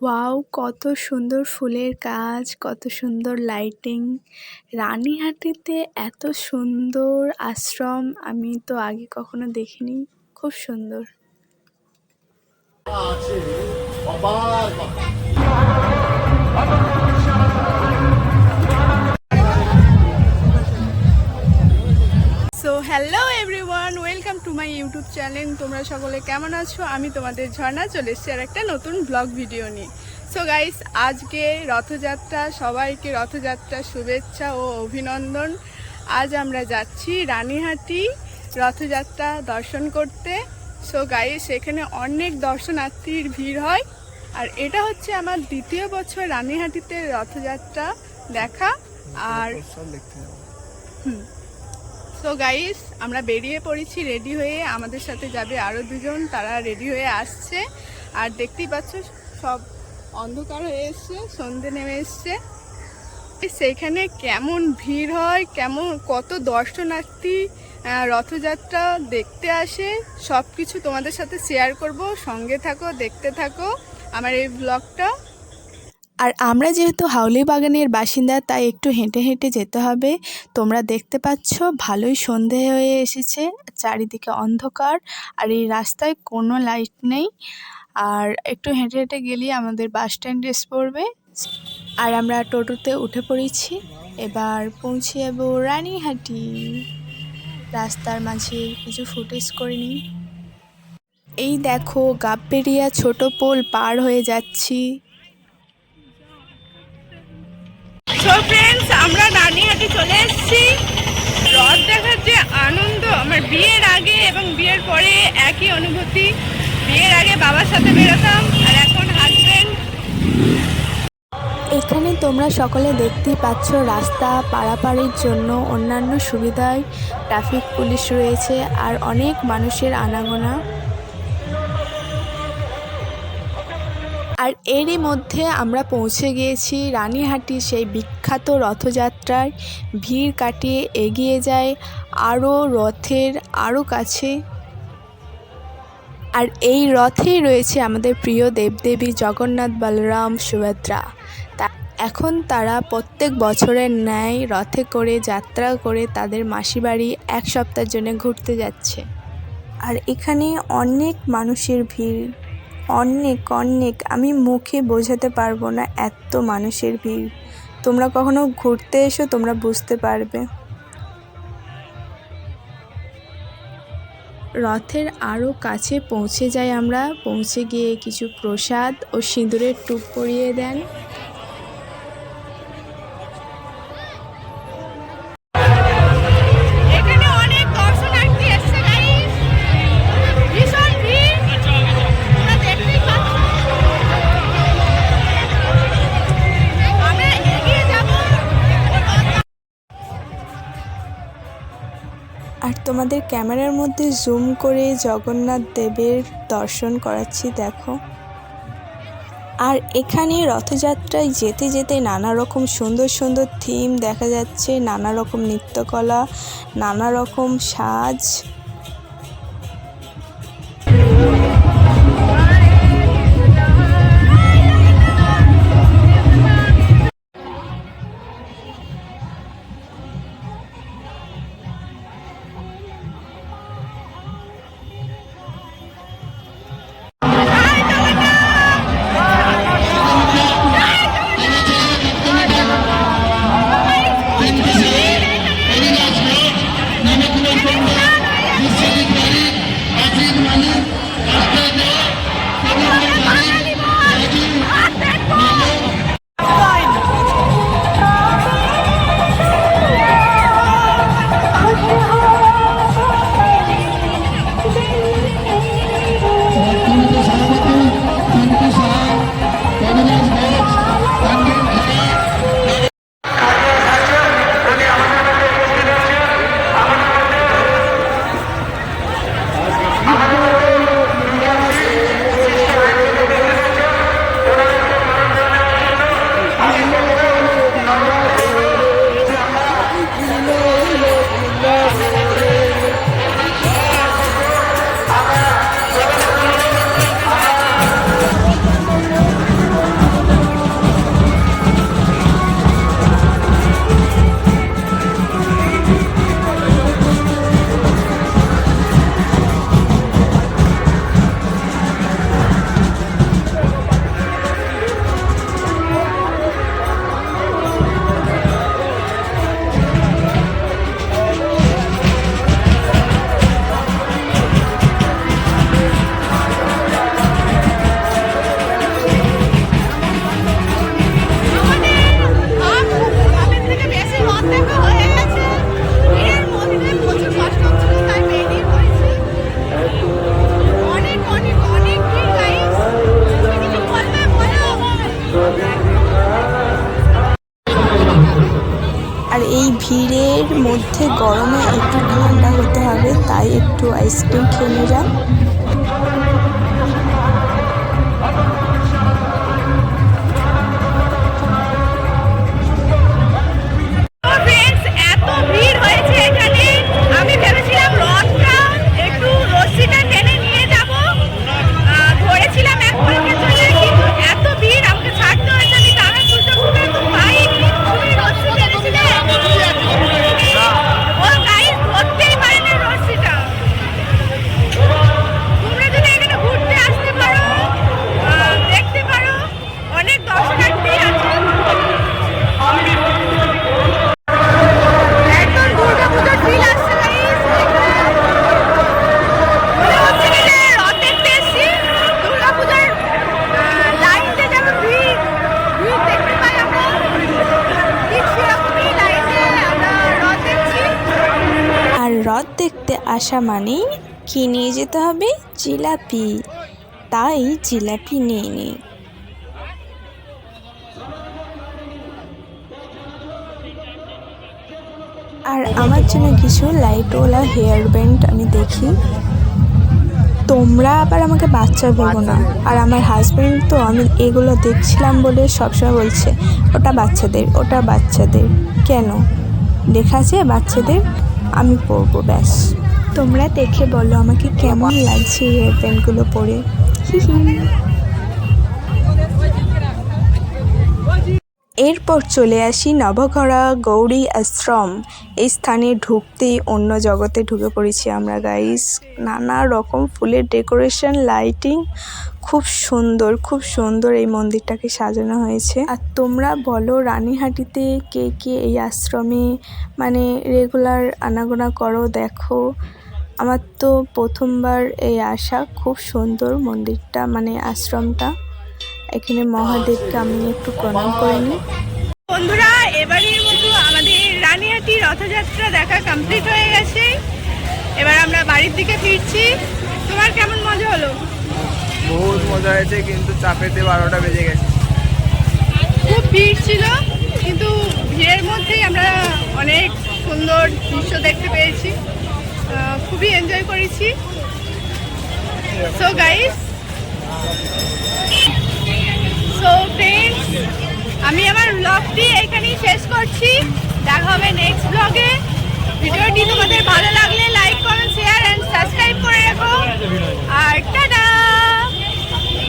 Wow, কত সুন্দর ফুলের কাজ কত সুন্দর লাইটিং রানীহাটিতে এত সুন্দর আশ্রম, আমি তো আগে কখনো দেখিনি, খুব সুন্দর। To my YouTube channel. তোমরা সকলে কেমন আছো? আমি তোমাদের ঝর্ণা চলে এসেছি আর একটা নতুন ব্লগ ভিডিও নিয়ে। সো গাইস আজকে রথযাত্রা সবাইকে রথযাত্রা শুভেচ্ছা ও অভিনন্দন। আজ আমরা যাচ্ছি রানীহাটি রথযাত্রা দর্শন করতে। সো গাইস এখানে অনেক দর্শনার্থীর ভিড় হয়। আর এটা হচ্ছে আমার দ্বিতীয় বছর রানীহাটিতে রথযাত্রা দেখা। আর সো গাইস আমরা বেরিয়ে পড়েছি রেডি হয়ে আমাদের সাথে যাবে আরও দুজন, তারা রেডি হয়ে আসছে। আর দেখতেই পাচ্ছ, সব অন্ধকার হয়ে এসছে, সন্ধে নেমে এসছে। সেইখানে কেমন ভিড় হয়, কেমন, কত দর্শনার্থী রথযাত্রা দেখতে আসে সব কিছু তোমাদের সাথে শেয়ার করব। সঙ্গে থাকো, দেখতে থাকো। আমার এই ব্লগটা আর আমরা যেহেতু হাউলি বাগানের বাসিন্দা, তাই একটু হেঁটে হেঁটে যেতে হবে। তোমরা দেখতে পাচ্ছ, ভালোই সন্ধে হয়ে এসেছে, চারিদিকে অন্ধকার আর এই রাস্তায় কোনো লাইট নেই। আর একটু হেঁটে হেঁটে গেলেই আমাদের বাস স্ট্যান্ড এসে পড়বে। আর আমরা টোটোতে উঠে পড়েছি। এবার পৌঁছে যাব রানীহাটি। রাস্তার মাঝে কিছু ফুটেজ করে নিই। এই দেখো, গাববেরিয়া ছোট পোল পার হয়ে যাচ্ছি। ফ্রেন্ডস আমরা রানীহাটি চলে এসেছি। রথ দেখার যে আনন্দ, আমার বিয়ের আগে এবং বিয়ের পরে একই অনুভূতি। বিয়ের আগে বাবার সাথে বেরোতাম, আর এখন হাজবেন্ড এখানে তোমরা সকলে দেখতেই পাচ্ছ রাস্তা পারাপারের জন্য অন্যান্য সুবিধায়। ট্রাফিক পুলিশ রয়েছে আর অনেক মানুষের আনাগোনা। আর এরই মধ্যে আমরা পৌঁছে গিয়েছি রানীহাটি সেই বিখ্যাত রথযাত্রায় ভিড় কাটিয়ে এগিয়ে যায় আরও রথের আরও কাছে। আর এই রথেই রয়েছে আমাদের প্রিয় দেবদেবী জগন্নাথ বলরাম সুভদ্রা। তা এখন তারা প্রত্যেক বছরের ন্যায় রথে করে যাত্রা করে তাদের মাসিবাড়ি এক সপ্তাহের জন্য ঘুরতে যাচ্ছে। আর এখানে অনেক মানুষের ভিড়। অনেক অনেক। আমি মুখে বোঝাতে পারব না এত মানুষের ভিড়। তোমরা কখনো ঘুরতে এসো, তোমরা বুঝতে পারবে। রথের আরও কাছে পৌঁছে যাই আমরা। পৌঁছে গিয়ে কিছু প্রসাদ ও সিঁদুরের টুপ পরিয়ে দেন। আর তোমাদের ক্যামেরার মধ্যে জুম করে জগন্নাথ দেবের দর্শন করাচ্ছি, দেখো। আর এখানে রথযাত্রায় যেতে যেতে নানা রকম সুন্দর সুন্দর থিম দেখা যাচ্ছে নানা রকম নৃত্যকলা নানা রকম সাজ। গরমে একটু ঠান্ডা হতে হবে তাই একটু আইসক্রিম খেয়ে নিলাম। আসা মানেই কি নিয়ে যেতে হবে? জিলাপি। তাই জিলাপি নিয়ে নিই আর আমার জন্য কিছু লাইটওয়ালা হেয়ার ব্যান্ড আমি দেখি। তোমরা আবার আমাকে বাচ্চা বলব না। আর আমার হাজব্যান্ড তো আমি এগুলো দেখছিলাম বলে সবসময় বলছে, ওটা বাচ্চাদের ওটা বাচ্চাদের। কেন? লেখা আছে বাচ্চাদের, আমি পরবো ব্যাস। তোমরা দেখে বলো আমাকে কেমন লাগছে হেয়ার ব্যান্ডগুলো পরে। এরপর চলে আসি নবঘরা গৌরী আশ্রম। এই স্থানে ঢুকতেই অন্য জগতে ঢুকে পড়েছি আমরা গাইস নানা রকম ফুলের ডেকোরেশন লাইটিং খুব সুন্দর খুব সুন্দর এই মন্দিরটাকে সাজানো হয়েছে। আর তোমরা বলো রানীহাটিতে কে কে এই আশ্রমে মানে রেগুলার আনাগোনা করো, দেখো। আমার তো প্রথমবার এই আসা খুব সুন্দর মন্দিরটা মানে আশ্রমটা। এখানে মহাদেবকে আমি একটু প্রণাম করে নিই। বন্ধুরা এবারের মতো আমাদের রানীহাটি রথযাত্রা দেখা কমপ্লিট হয়ে গেছে। এবার আমরা বাড়ির দিকে ফিরছি। তোমার কেমন মজা হলো? বহুত মজা হয়েছে কিন্তু চাপেতে বারোটা বেজে গেছে। খুব ভিড় ছিল কিন্তু ভিড়ের মধ্যেই আমরা অনেক সুন্দর দৃশ্য দেখতে পেয়েছি। খুবই এনজয় করেছি। সো গাইস সো ফ্রেন্ডস আমি আমার ব্লগটি এখানেই শেষ করছি। দেখা হবে নেক্সট ব্লগে ভিডিওটি তোমাদের ভালো লাগলে like comment share and subscribe করে রাখো। আর